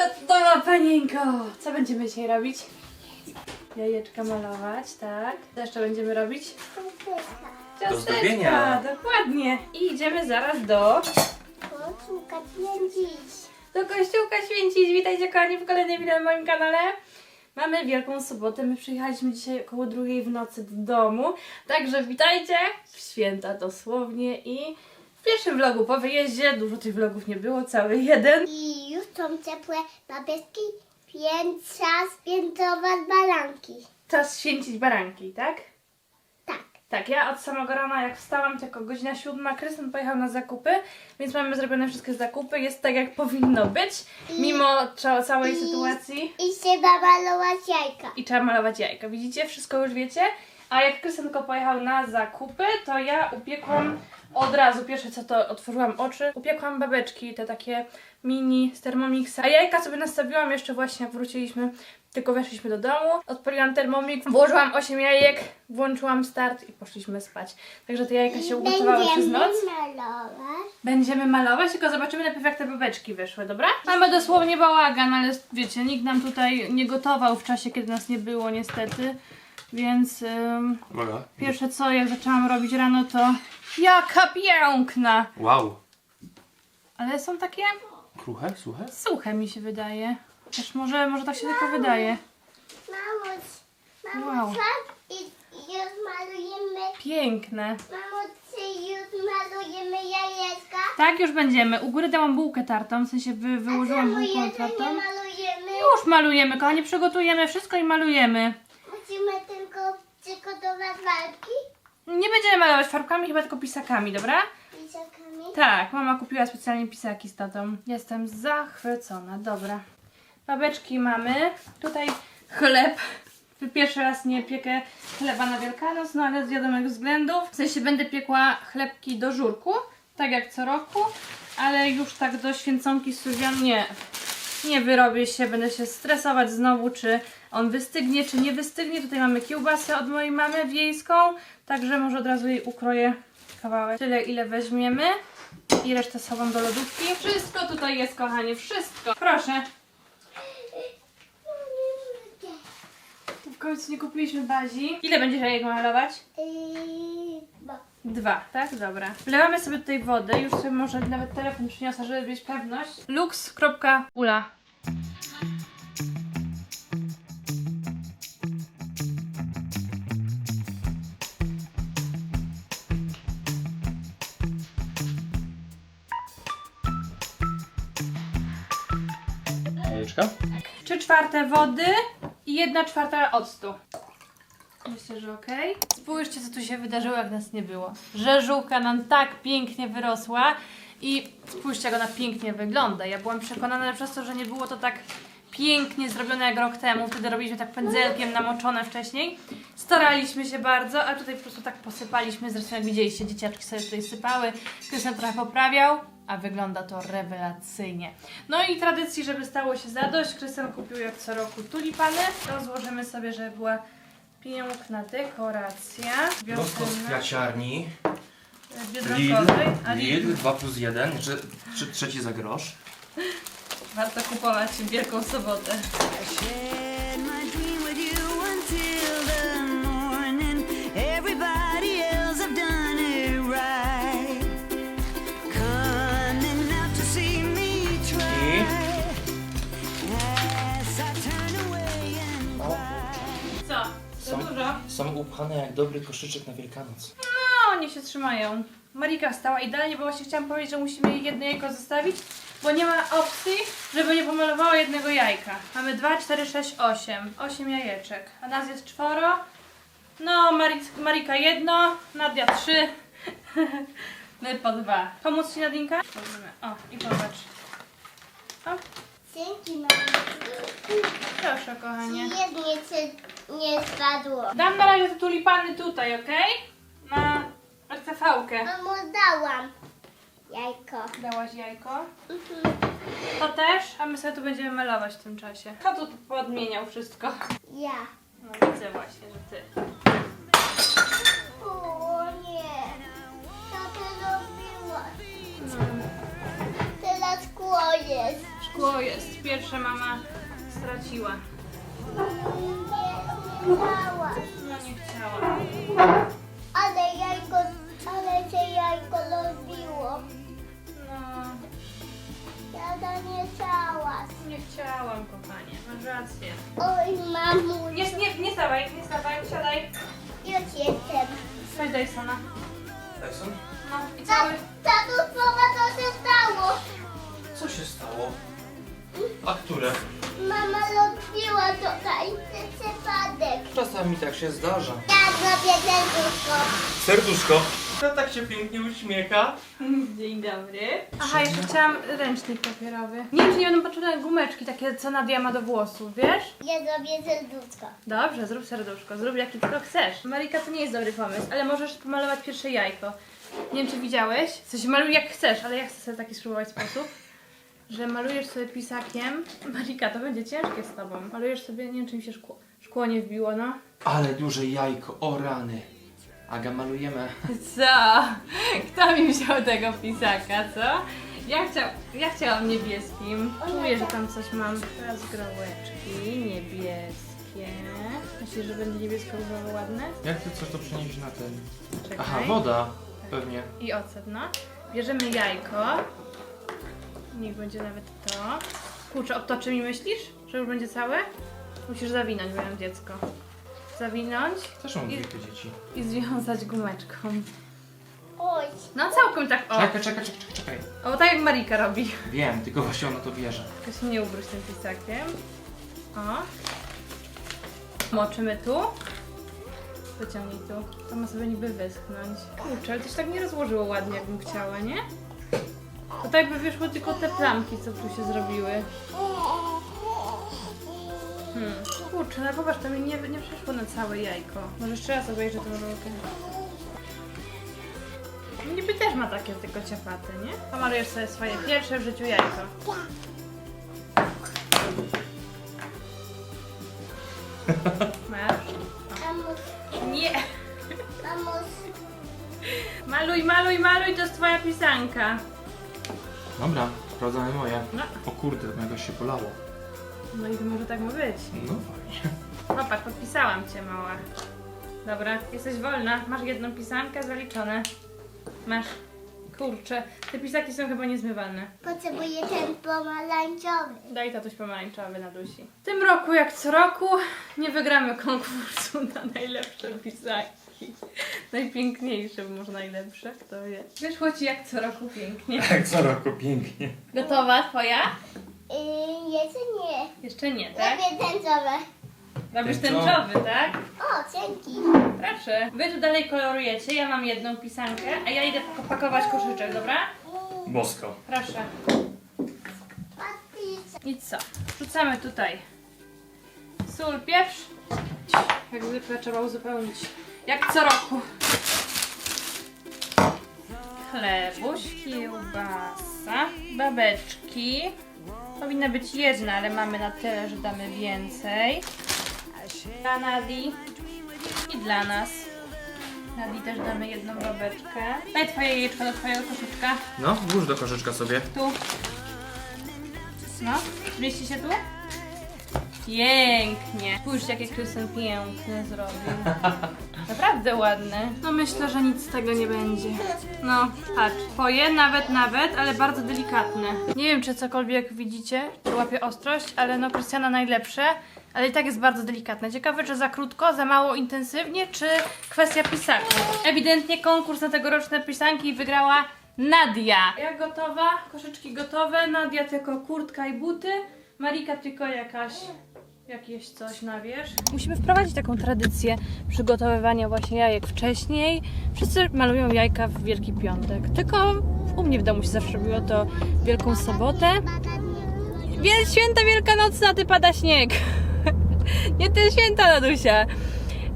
Gotowa panienko! Co będziemy dzisiaj robić? Jajeczka malować, tak. Co jeszcze będziemy robić? Do zdobienia. dokładnie. I idziemy zaraz do, Poszukać dziś. do kościółka święcić. Witajcie kochani w kolejnym wideo na moim kanale. Mamy Wielką Sobotę, my przyjechaliśmy dzisiaj około drugiej w nocy do domu, także witajcie w święta dosłownie i w pierwszym vlogu po wyjeździe, dużo tych vlogów nie było, cały jeden. I już są ciepłe babeczki, więc czas świętować balanki. Czas święcić baranki, tak? Tak. Tak, ja od samego rana jak wstałam, tylko godzina siódma, Krystian pojechał na zakupy, więc mamy zrobione wszystkie zakupy, jest tak jak powinno być, mimo cza- całej I- sytuacji. I trzeba malować jajka. I trzeba malować jajka, widzicie? Wszystko już wiecie. A jak Krystian tylko pojechał na zakupy, to ja upiekłam od razu, pierwsze co to otworzyłam oczy, upiekłam babeczki, te takie mini z Thermomixa. A jajka sobie nastawiłam jeszcze właśnie jak wróciliśmy, tylko weszliśmy do domu, odpaliłam Thermomix, włożyłam 8 jajek, włączyłam start i poszliśmy spać. Także te jajka się ugotowały przez noc. malować. Będziemy malować, tylko zobaczymy najpierw jak te babeczki wyszły, dobra? Mamy dosłownie bałagan, ale wiecie, nikt nam tutaj nie gotował w czasie, kiedy nas nie było niestety. Więc ym, Uwaga. pierwsze co jak zaczęłam robić rano to jaka piękna! Wow. Ale są takie Kruche, suche? suche mi się wydaje. Też może, może tak się tylko wydaje. Mamuś, Wow. mamuś, i, i już malujemy, Piękne. mamuś, czy już malujemy jajeczka? Tak, już będziemy. U góry dałam bułkę tartą, w sensie wy, wyłożyłam Czemu bułkę tartą. malujemy? Już malujemy, kochani, przygotujemy wszystko i malujemy. Musimy tylko przygotować walki Nie będziemy malować farbkami, chyba tylko pisakami, dobra? pisakami. Tak, mama kupiła specjalnie pisaki z tatą. Jestem zachwycona, dobra. Babeczki mamy. Tutaj chleb. Pierwszy raz nie piekę chleba na Wielkanoc, no ale z wiadomych względów. W sensie będę piekła chlebki do żurku, tak jak co roku, ale już tak do święconki Sylwian nie. Nie wyrobię się, będę się stresować znowu, czy on wystygnie, czy nie wystygnie. Tutaj mamy kiełbasę od mojej mamy wiejską, także może od razu jej ukroję kawałek. Tyle, ile weźmiemy i resztę sobą do lodówki. Wszystko tutaj jest, kochanie, wszystko. Proszę. W końcu nie kupiliśmy bazi. Ile będziesz jajek malować? Yy, Dwa, tak? Dobra. Wlewamy sobie tutaj wodę. Już sobie może nawet telefon przyniosę, żeby mieć pewność. lux.ula Jajeczka? Trzy czwarte wody i jedna czwarta octu. Myślę, że okej. Spójrzcie, co tu się wydarzyło, jak nas nie było. Rzeżułka nam tak pięknie wyrosła i spójrzcie, jak ona pięknie wygląda. Ja byłam przekonana że przez to, że nie było to tak pięknie zrobione jak rok temu. Wtedy robiliśmy tak pędzelkiem namoczone wcześniej. Staraliśmy się bardzo, a tutaj po prostu tak posypaliśmy. Zresztą jak widzieliście, dzieciaczki sobie tutaj sypały. Krystian trochę poprawiał, a wygląda to rewelacyjnie. No i tradycji, żeby stało się zadość, Krystian kupił jak co roku tulipany. Rozłożymy sobie, żeby była piękna dekoracja. Prosto z Wiosenna, kwiaciarni. biedronkowej. A Lidl, Lidl. Lidl 2 plus 1, czy, czy trzeci za grosz. Warto kupować w Wielką Sobotę. Za Są- upchane jak dobry koszyczek na Wielkanoc. No, oni się trzymają. Marika wstała idealnie, bo właśnie chciałam powiedzieć, że musimy jej jedno jajko zostawić, bo nie ma opcji, żeby nie pomalowała jednego jajka. Mamy 2, 4, 6, 8. 8 jajeczek. A nas jest czworo. No, Mari- Marika jedno, Nadia trzy. My po dwa. Pomóc Ci Nadinka? O, i popatrz. O, dzięki mamuś. Proszę kochanie. Jednie się nie spadło. Dam na razie te tulipany tutaj, ok? Na RTV-kę. Mamo, dałam jajko. Dałaś jajko? Mhm. To też, a my sobie tu będziemy malować w tym czasie. Kto tu podmieniał wszystko? Ja. No widzę właśnie, że ty. O nie. Co ty robiłaś? No. Teraz szkło jest. Szkło jest. Pierwsze mama straciła. Mała. No nie chciała. Ale jajko, ale się jajko rozbiło. No, Ja nie chciała. nie chciałam, kochanie. Masz rację. Oj, mamu. Nie, nie, nie stawaj, nie stawaj, siadaj. Już jestem. Chodź Dysona. Tyson? No i Ta, cały... tatu, słowa to się stało. Co się stało? A które? Mama rozbiła tutaj. Ten przypadek. Czasami tak się zdarza. Ja zrobię serduszko. Serduszko. To tak się pięknie uśmiecha. Dzień dobry. Aha, jeszcze chciałam ręcznik papierowy. Nie wiem, czy nie będą potrzebne gumeczki takie, co Nadia ma do włosów, wiesz? Ja zrobię serduszko. Dobrze, zrób serduszko, zrób jaki tylko chcesz. Marika, to nie jest dobry pomysł, ale możesz pomalować pierwsze jajko. Nie wiem, czy widziałeś. Coś maluj jak chcesz, ale ja chcę sobie taki spróbować sposób, że malujesz sobie pisakiem. Marika, to będzie ciężkie z tobą. Malujesz sobie, nie wiem, czy mi się szkło, szkło nie wbiło, no. Ale duże jajko, o rany. Aga, malujemy. Co? Kto mi wziął tego pisaka, co? Ja, chciał, ja chciałam niebieskim. Czuję, że tam coś mam. Teraz grołeczki niebieskie. Myślisz, że będzie niebiesko-różowo ładne? Jak ty chcesz to przenieść na ten? Czekaj. Aha, woda. Pewnie. I ocet, no. Bierzemy jajko. Niech będzie nawet to. Kurczę, obtoczy mi myślisz? Że już będzie całe? Musisz zawinąć, mam dziecko. Zawinąć Też mam I- dwie dzieci. i związać gumeczką. Oj. No całkiem tak, o. Czekaj, czekaj, czekaj, czekaj. O, tak jak Marika robi. Wiem, tylko właśnie ona to bierze. Tylko się nie ubróć tym pisakiem. O. Moczymy tu. Wyciągnij tu. To ma sobie niby wyschnąć. Kurczę, ale to się tak nie rozłożyło ładnie, jakbym chciała, nie? To tak by wyszły tylko te plamki, co tu się zrobiły. Hmm. Kurczę, no popatrz, to mi nie, nie przeszło na całe jajko. Może jeszcze raz obejrzę tą rolkę. Niby też ma takie tylko ciapate, nie? Pomalujesz sobie swoje pierwsze w życiu jajko. Masz? Mamus, Nie! mamus. Maluj, maluj, maluj, to jest twoja pisanka. Dobra, sprawdzamy moje. No, O kurde, to jakoś się bolało. no i to może tak ma być. No fajnie. Popatrz, podpisałam cię, mała. Dobra, jesteś wolna. Masz jedną pisankę, zaliczone. Masz. Kurczę, te pisaki są chyba niezmywalne. Potrzebuję ten pomarańczowy. Daj tatuś pomarańczowy na dusi. W tym roku, jak co roku, nie wygramy konkursu na najlepsze pisaki. Najpiękniejsze, może najlepsze, kto wie. Wyszło ci jak co roku pięknie. Jak co roku pięknie. Gotowa twoja? Yy, jeszcze nie. Jeszcze nie, tak? Robię tęczowe. Robisz Tęczowy. tęczowy, tak? O, dzięki. Proszę. Wy tu dalej kolorujecie, ja mam jedną pisankę, a ja idę pako- pakować koszyczek, dobra? Bosko. Proszę. I co? Wrzucamy tutaj sól, pieprz. Jak zwykle trzeba uzupełnić. Jak co roku. Chlebuś, kiełbasa, babeczki. Powinna być jedna, ale mamy na tyle, że damy więcej. Dla Nadi i dla nas. Nadi też damy jedną babeczkę. Daj twoje jajeczko do twojego koszyczka. No, włóż do koszyczka sobie. Tu. No, mieści się tu? Pięknie. Spójrz, jakie Krystian piękne zrobił. Naprawdę ładne. No myślę, że nic z tego nie będzie. No, patrz. Twoje nawet, nawet, ale bardzo delikatne. Nie wiem, czy cokolwiek widzicie, czy łapie ostrość, ale no Krystiana najlepsze. Ale i tak jest bardzo delikatne. Ciekawe, czy za krótko, za mało intensywnie, czy kwestia pisaków. Ewidentnie konkurs na tegoroczne pisanki wygrała Nadia. Ja gotowa, koszyczki gotowe, Nadia tylko kurtka i buty, Marika tylko jakaś, jakieś coś na wierzch. Musimy wprowadzić taką tradycję przygotowywania właśnie jajek wcześniej. Wszyscy malują jajka w Wielki Piątek, tylko u mnie w domu się zawsze robiło to Wielką Sobotę. Wiel święta Wielkanocna, ty pada śnieg. Nie te święta, Nadusia.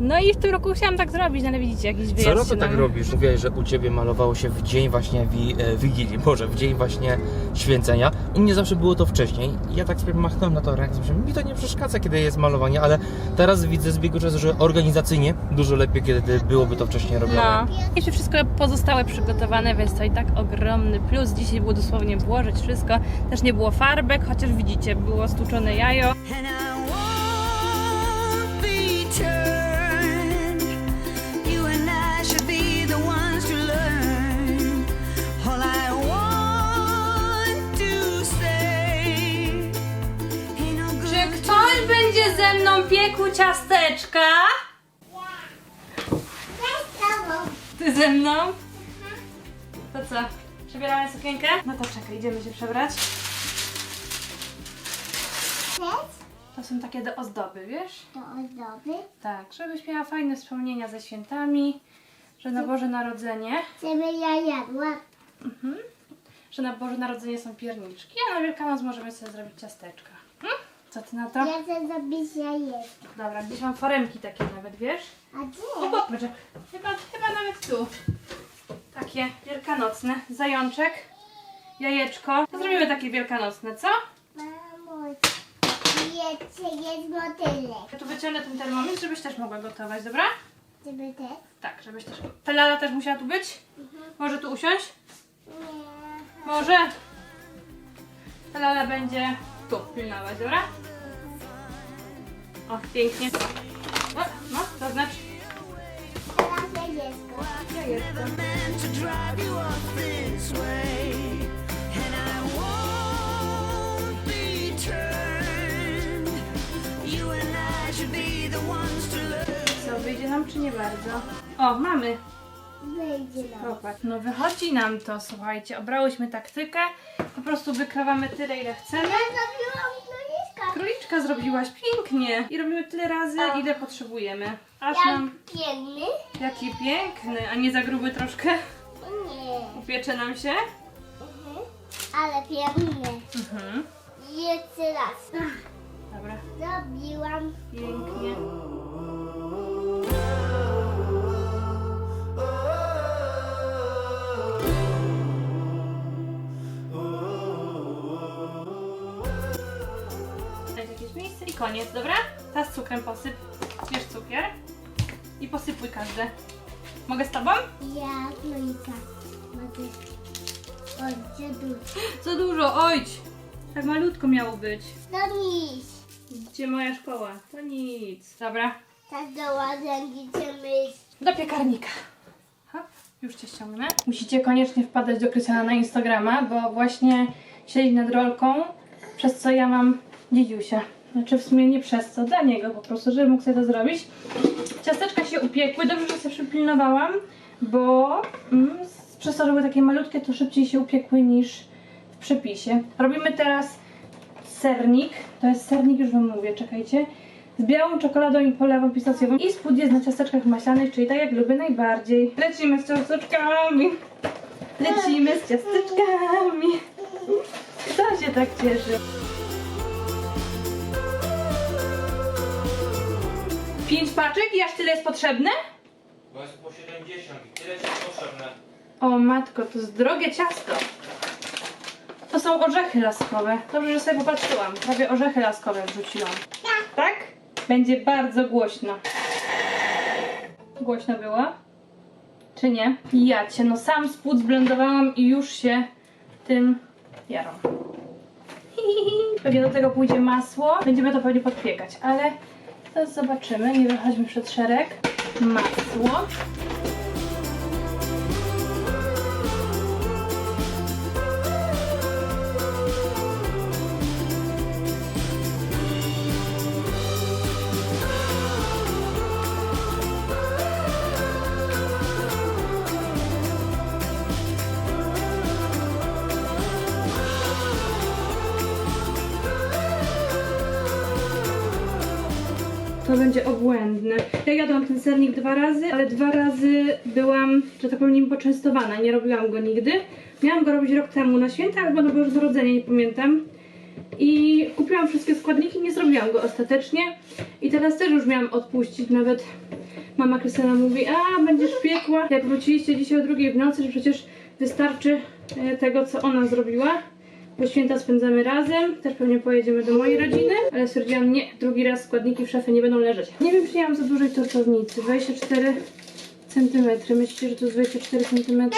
No i w tym roku chciałam tak zrobić, no ale widzicie, jakiś wyjazd Co roku się tak nam- robisz. Mówiłeś, że u Ciebie malowało się w dzień właśnie wi, e, Wigilii, Boże, w dzień właśnie święcenia. U mnie zawsze było to wcześniej. Ja tak sobie machnąłem na to rękę, że mi to nie przeszkadza, kiedy jest malowanie, ale teraz widzę z biegu czasu, że organizacyjnie dużo lepiej, kiedy byłoby to wcześniej robione. No. Jeszcze wszystko pozostałe przygotowane, więc to i tak ogromny plus. Dzisiaj było dosłownie włożyć wszystko. Też nie było farbek, chociaż widzicie, było stłuczone jajo. And I piekł ciasteczka? Ty ze mną? To co? Przebieramy sukienkę? No to czekaj, idziemy się przebrać. To są takie do ozdoby, wiesz? To ozdoby. Tak, żebyś miała fajne wspomnienia ze świętami, że na Boże Narodzenie, Żeby ja jadła. że na Boże Narodzenie są pierniczki, a na Wielkanoc możemy sobie zrobić ciasteczka. Co ty na to? Ja chcę zrobić jajeczko. Dobra, gdzieś mam foremki takie nawet, wiesz? A O, gdzie? popatrz, chyba, chyba nawet tu. Takie wielkanocne. Zajączek, jajeczko. To zrobimy takie wielkanocne, co? Mamo, jeszcze jest motylek. Ja tu wyciągnę ten termometr, żebyś też mogła gotować, dobra? Żeby też? Tak, żebyś też... Ta lala też musiała tu być? Może tu usiąść? Nie. Może? Ta lala będzie tu pilnować, dobra? O, pięknie. O, no, to znaczy. Co, wyjdzie nam czy nie bardzo? O, mamy. Wyjdzie nam. Popatrz, no wychodzi nam to, słuchajcie, obrałyśmy taktykę, po prostu wykrawamy tyle, ile chcemy. Ja zrobiłam króliczka. Króliczka zrobiłaś pięknie i robimy tyle razy, ile potrzebujemy. Aż Jak nam, piękny? jaki piękny, a nie za gruby troszkę? Nie. Upiecze nam się? Mhm. Ale piękny. Mhm. Jeszcze raz. Dobra, Zrobiłam. pięknie. I koniec, dobra? Teraz cukrem posyp. Bierz cukier i posypuj każde. Mogę z tobą? Ja królika. Mogę. Oj, gdzie dużo. Za dużo, ojdź! Tak malutko miało być. To nic. Gdzie moja szkoła? To nic. Dobra, Tak do łazienki idziemy. do piekarnika. Hop, już cię ściągnę. Musicie koniecznie wpadać do Krystiana na Instagrama, bo właśnie siedzi nad rolką, przez co ja mam dziedziusia. Znaczy w sumie nie przez co, dla niego po prostu, żeby mógł sobie to zrobić. Ciasteczka się upiekły, dobrze, że sobie przypilnowałam, bo mm, przez to, że były takie malutkie, to szybciej się upiekły niż w przepisie. Robimy teraz sernik, to jest sernik, już wam mówię, czekajcie, z białą czekoladą i polewą pistacjową i spód jest na ciasteczkach maślanych, czyli tak jak lubię najbardziej. Lecimy z ciasteczkami, lecimy z ciasteczkami. Kto się tak cieszy? Pięć paczek i aż tyle jest potrzebne? Bo jest po 70 i tyle ci jest potrzebne. O matko, to jest drogie ciasto. To są orzechy laskowe. Dobrze, że sobie popatrzyłam. Prawie orzechy laskowe wrzuciłam. Tak? Będzie bardzo głośno. Głośno było? Czy nie? Ja cię, no sam spód zblendowałam i już się tym jarą. Pewnie do tego pójdzie masło. Będziemy to pewnie podpiekać, ale to zobaczymy. Nie wychodźmy przed szereg. Masło. To będzie obłędne. Ja jadłam ten sernik dwa razy, ale dwa razy byłam, że tak powiem, nim poczęstowana. Nie robiłam go nigdy. Miałam go robić rok temu na święta albo na Boże Narodzenie, nie pamiętam. I kupiłam wszystkie składniki, nie zrobiłam go ostatecznie. I teraz też już miałam odpuścić, nawet mama Krystyna mówi, a będziesz piekła, jak wróciliście dzisiaj o drugiej w nocy, że przecież wystarczy e, tego, co ona zrobiła. Bo święta spędzamy razem, też pewnie pojedziemy do mojej rodziny, ale stwierdziłam, nie, drugi raz składniki w szafie nie będą leżeć. Nie wiem, czy nie mam za dużej tortownicy, 24 cm. Myślicie, że to jest 24 cm?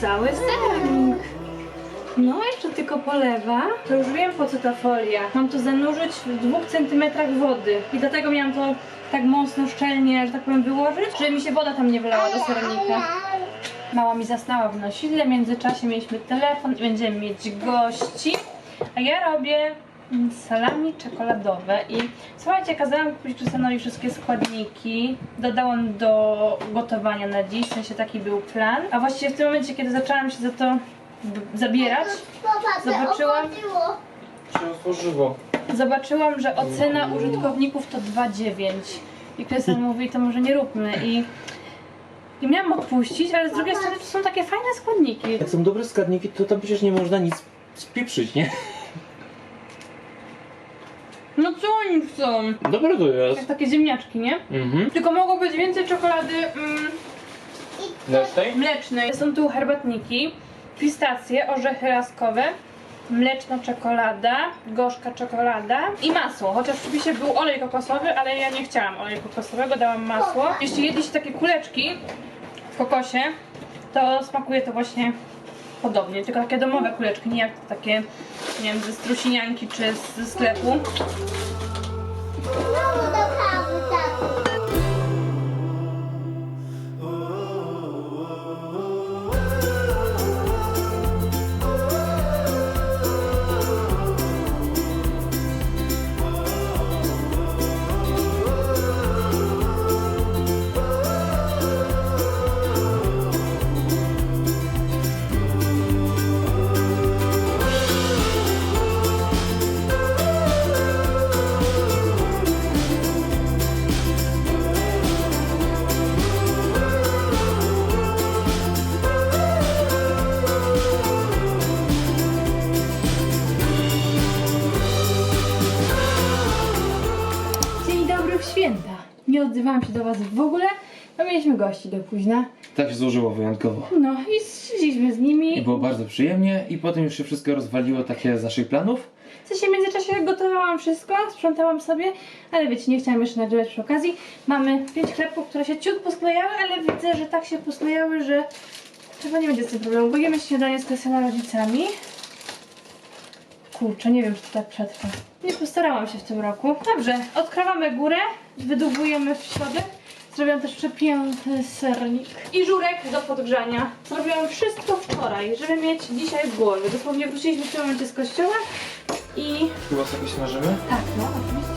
Cały sernik. No, jeszcze tylko polewa. To już wiem po co ta folia. Mam to zanurzyć w dwóch centymetrach wody. I dlatego miałam to tak mocno, szczelnie, że tak powiem, wyłożyć, żeby mi się woda tam nie wylała do sernika. Mała mi zasnęła w nosidle, w międzyczasie mieliśmy telefon i będziemy mieć gości. A ja robię salami czekoladowe i słuchajcie, kazałam kupić Krystianowi wszystkie składniki. Dodałam do gotowania na dziś, w sensie taki był plan. A właściwie w tym momencie, kiedy zaczęłam się za to zabierać, Zobaczyłam. się otworzyło. zobaczyłam, że ocena użytkowników to 2,9. I Krystian mówi, to może nie róbmy. I, I miałam odpuścić, ale z drugiej strony to są takie fajne składniki. Jak są dobre składniki, to tam przecież nie można nic spieprzyć, nie? No co oni chcą? Dobre to Jak jest. takie ziemniaczki, nie? Mhm. Tylko mogło być więcej czekolady mm, mlecznej. Są tu herbatniki, pistacje, orzechy laskowe, mleczna czekolada, gorzka czekolada i masło. Chociaż przepisie był olej kokosowy, ale ja nie chciałam oleju kokosowego, dałam masło. Jeśli jedliście takie kuleczki w kokosie, to smakuje to właśnie podobnie, tylko takie domowe kuleczki, nie jak takie, nie wiem, ze strusinianki czy ze sklepu. Znowu do święta. Nie odzywałam się do Was w ogóle, bo mieliśmy gości do późna. Tak się złożyło wyjątkowo. No i siedzieliśmy z nimi. I było bardzo przyjemnie i potem już się wszystko rozwaliło takie z naszych planów. W sensie w międzyczasie gotowałam wszystko, sprzątałam sobie, ale wiecie, nie chciałam jeszcze nagrywać przy okazji. Mamy pięć chlebków, które się ciut posklejały, ale widzę, że tak się posklejały, że chyba nie będzie z tym problemu, bo jemy śniadanie z Krystiana rodzicami. Kurczę, nie wiem, czy to tak przetrwa. Nie postarałam się w tym roku. Dobrze, odkrawamy górę, wydłubujemy w środek. Zrobiłam też przepiękny sernik i żurek do podgrzania. Zrobiłam wszystko wczoraj, żeby mieć dzisiaj w głowie. Dosłownie wróciliśmy w tym momencie z kościoła i Chyba sobie smażymy? tak, no, oczywiście.